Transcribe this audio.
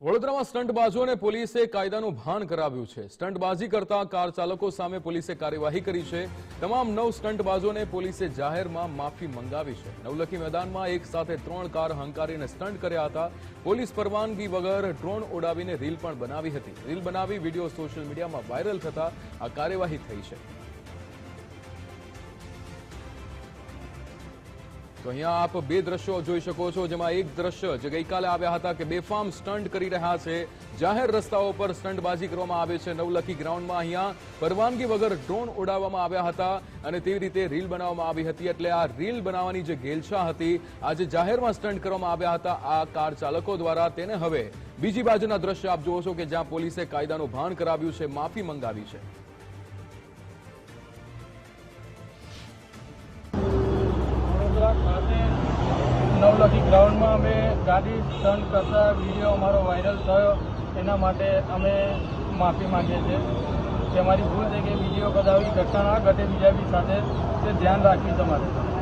વડોદરામાં સ્ટંટબાજોને પોલીસે કાયદાનું ભાન કરાવ્યું છે. સ્ટંટબાજી કરતા કાર ચાલકો સામે પોલીસે કાર્યવાહી કરી છે. તમામ નવ સ્ટંટબાજોને પોલીસે જાહેરમાં માફી મંગાવી છે. નવલખી મેદાનમાં એક સાથે ત્રણ કાર હંકારીને સ્ટંટ કર્યા હતા. પોલીસ પરવાનગી વગર ડ્રોન ઉડાવીને રીલ પણ બનાવી હતી. રીલ બનાવી વીડિયો સોશિયલ મીડિયામાં વાયરલ થતા આ કાર્યવાહી થઈ છે. તો અહીંયા આપ બે દ્રશ્યો જોઈ શકો છો, જેમાં એક દ્રશ્ય જે ગઈકાલે આવ્યા હતા કે બેફામ સ્ટન્ટ કરી રહ્યા છે. જાહેર રસ્તાઓ પર સ્ટન્ટબાજી કરવામાં આવે છે. નવલખી ગ્રાઉન્ડમાં અહીંયા પરવાનગી વગર ડ્રોન ઉડાવવામાં આવ્યા હતા અને તેવી રીતે રીલ બનાવવામાં આવી હતી. એટલે આ રીલ બનાવવાની જે ગેલછા હતી, આજે જાહેરમાં સ્ટન્ટ કરવામાં આવ્યા હતા. આ કાર ચાલકો દ્વારા તેને હવે બીજી બાજુના દ્રશ્ય આપ જુઓ છો કે જ્યાં પોલીસે કાયદાનું ભાન કરાવ્યું છે, માફી મંગાવી છે. નવલખી ગ્રાઉન્ડમાં અમે ગાડી ટર્ન કરતા વીડિયો અમારો વાયરલ થયો. એના માટે અમે માફી માંગીએ છીએ. કે અમારી ભૂલ છે કે વીડિયો કદાચ ઘટના ના ઘટે બીજા બી સાથે, તે ધ્યાન રાખવી તમારે.